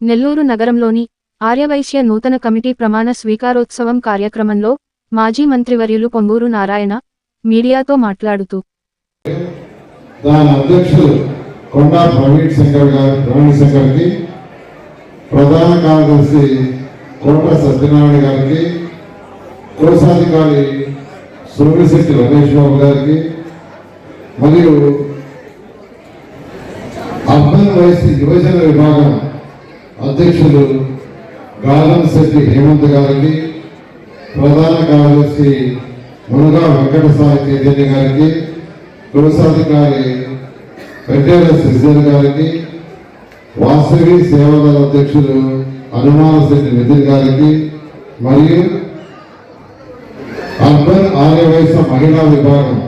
నెల్లూరు నగరంలోని ఆర్యవైశ్య నూతన కమిటీ ప్రమాణ స్వీకారోత్సవం కార్యక్రమంలో మాజీ మంత్రివర్యులు పొంగూరు నారాయణ మీడియాతో మాట్లాడుతూ దాని అధ్యక్షులు కొండా ప్రవీణ్ శంకర్ గారు ప్రవీణ్ శంకర్కి ప్రధాన కార్యదర్శి కోట సత్యనారాయణ గారికి కోశాధికారి సూర్యశక్తి రమేష్ బాబు గారికి మరియు అర్బన్ వయసు యువజన విభాగం అధ్యక్షులు గాలం శెట్టి హేమంత్ గారికి ప్రధాన కార్యదర్శి మునుగా వెంకటసాయి చైతన్య గారికి కోశాధికారి పెట్టేల శ్రీధర్ గారికి వాసవి సేవల అధ్యక్షులు హనుమాన శెట్టి నితిన్ గారికి మరియు అర్బన్ ఆర్యవయస మహిళా విభాగం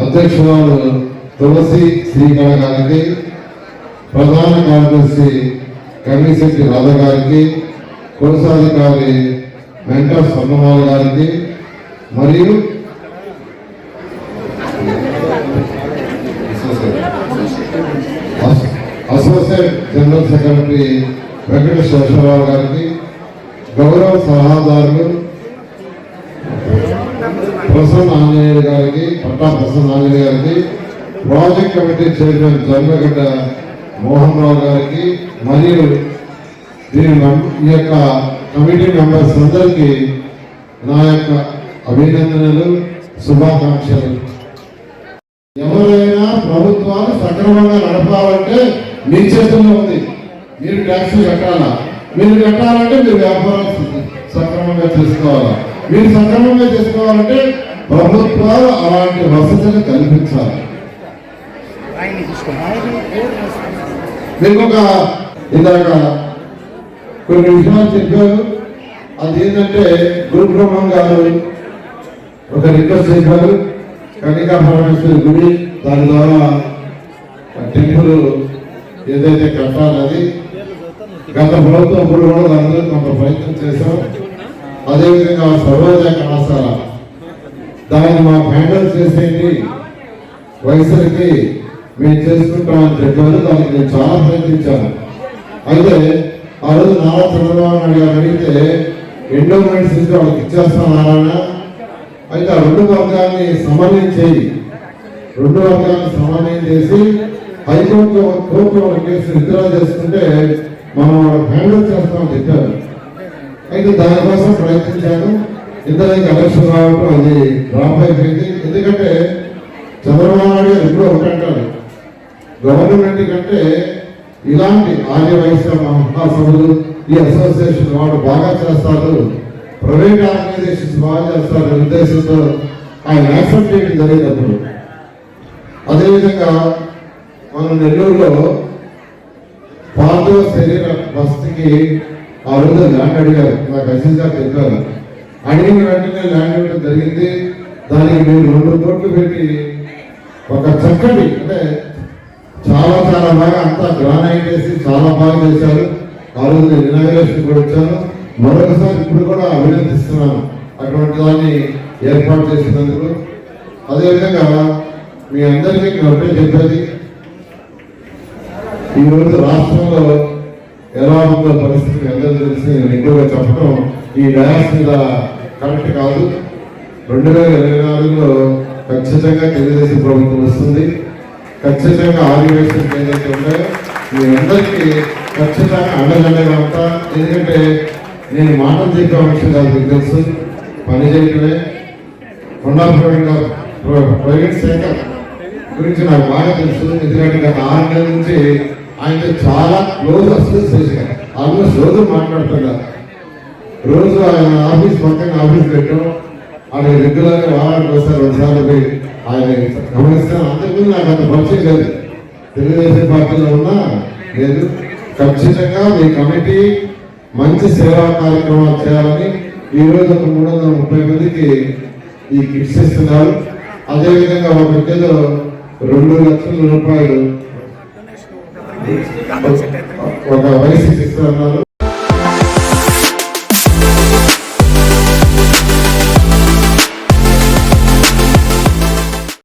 అధ్యక్షురాలు తులసి శ్రీకళ గారికి ప్రధాన కార్యదర్శి కమిశెట్టి రాధ గారికి కోశాధికారి వెంట స్వర్ణమాల గారికి మరియు associate general secretary Venkata Sesharao గారికి గౌరవ సలహాదారులు ప్రసన్న ఆంజనేయుడు గారికి పట్టా ప్రసన్న ఆంజనేయ గారికి project committee chairman Janmagadda Mohan Rao గారికి మరియు దీని ఈ యొక్క కమిటీ మెంబర్స్ అందరికీ నా యొక్క అభినందనలు శుభాకాంక్షలు. ఎవరైనా ప్రభుత్వాలు సక్రమంగా నడపాలంటే మీ చేతుల్లో ఉంది. మీరు ట్యాక్స్ కట్టాలా? మీరు కట్టాలంటే మీరు వ్యాపారం సక్రమంగా చేసుకోవాలా? మీరు సక్రమంగా చేసుకోవాలంటే ప్రభుత్వాలు అలాంటి వసతులు కల్పించాలి. ఇంకొక ఇందాక కొన్ని విషయాలు చెప్పారు. అది ఏంటంటే గురు బ్రహ్మం గారు ఒక రిక్వెస్ట్ చేశారు. కనికా పరమేశ్వరి గుడి దాని ద్వారా టెంపుల్ ఏదైతే కట్టాలది గత ప్రభుత్వం కూడా దానిలో కొంత ప్రయత్నం చేశాం. అదేవిధంగా సర్వోదయ కళాశాల దాన్ని మా హ్యాండిల్ చేసేది వయసులకి మేము చేసుకుంటామని చెప్పారు దానికి నేను చాలా ప్రయత్నించాను. అయితే ఆ రోజు నారా చంద్రబాబు నాయుడు గారు అడిగితే ఎండోమెంట్స్ నుంచి వాళ్ళకి ఇచ్చేస్తాం నారాయణ. అయితే ఆ రెండు వర్గాన్ని సమన్వయం చేయి. రెండు వర్గాన్ని సమన్వయం చేసి హైకోర్టు కోర్టు కేసు విత్డ్రా చేసుకుంటే మనం వాళ్ళకి హ్యాండిల్ చేస్తామని చెప్పారు. అయితే దానికోసం ప్రయత్నించాను. ఇద్దరికి ఎలక్షన్ రావడం అది డ్రాప్ అయిపోయింది. ఎందుకంటే చంద్రబాబు నాయుడు గారు ఎప్పుడో ఒకటంటారు. గవర్నమెంట్ కంటే ఇలాంటి ఆర్య వైశ్య మహాసభలు ఈ అసోసియేషన్ వాళ్ళు బాగా చేస్తారు. ప్రైవేట్ ఆర్గనైజేషన్స్ బాగా చేస్తారు ఉద్దేశంతో ఆయన యాక్సెప్ట్ చేయడం జరిగినప్పుడు. అదేవిధంగా మనం నెల్లూరులో పార్థివ శరీర బస్తికి ఆ రోజు ల్యాండ్ అడిగారు. నాకు అసెస్గా చెప్పారు. అడిగిన వెంటనే ల్యాండ్ ఇవ్వడం జరిగింది. దానికి మీరు రెండు కోట్లు పెట్టి ఒక చక్కటి అంటే చాలా చాలా బాగా అంతా గ్రానైట్ వేసి చాలా బాగా చేశారు. ఆ రోజు నేను ఇనాగ్రేషన్ కూడా వచ్చాను మరొకసారి ఇప్పుడు కూడా అభినందిస్తున్నాను అటువంటి దాన్ని ఏర్పాటు చేసినందుకు. అదేవిధంగా మీ అందరికీ నేను ఒకటే చెప్పేది. ఈ రోజు రాష్ట్రంలో ఎలా ఉందో పరిస్థితి అందరూ తెలిసి నేను ఎక్కువగా చెప్పడం ఈ డయాస్ మీద కరెక్ట్ కాదు. రెండు వేల ఇరవై నాలుగులో ఖచ్చితంగా తెలుగుదేశం ప్రభుత్వం వస్తుంది. ఖచ్చితంగా ఆదివేశం ఏదైతే ఉన్నాయో మీ అందరికీ ఖచ్చితంగా అండదండగా ఉంటా ఎందుకంటే నేను మాటలు చెప్పే విషయం కాదు మీకు తెలుసు. పని చేయటమే. కొండా ప్రైవేట్ గారు గురించి నాకు బాగా తెలుసు. ఎందుకంటే గత ఆరు నెలల నుంచి ఆయనతో చాలా క్లోజ్ అసోసియేషన్. ఆల్మోస్ట్ రోజు మాట్లాడుతున్నా రోజు ఆయన ఆఫీస్ పక్కన ఆఫీస్ పెట్టడం. ఆయన రెగ్యులర్గా వారానికి ఒకసారి రెండుసార్లు పోయి ఆయన గమనిస్తాను అంతకుముందు నాకు అంత పరిచయం లేదు. తెలుగుదేశం పార్టీలో ఉన్నా లేదు. ఖచ్చితంగా మీ కమిటీ మంచి సేవా కార్యక్రమాలు చేయాలని ఈరోజు ఒక మూడు వందల ముప్పై మందికి ఈ కిట్స్ ఇస్తున్నారు. అదేవిధంగా ఒకరికేదో రెండు లక్షల రూపాయలు ఒక వయసు ఇస్తున్నారు.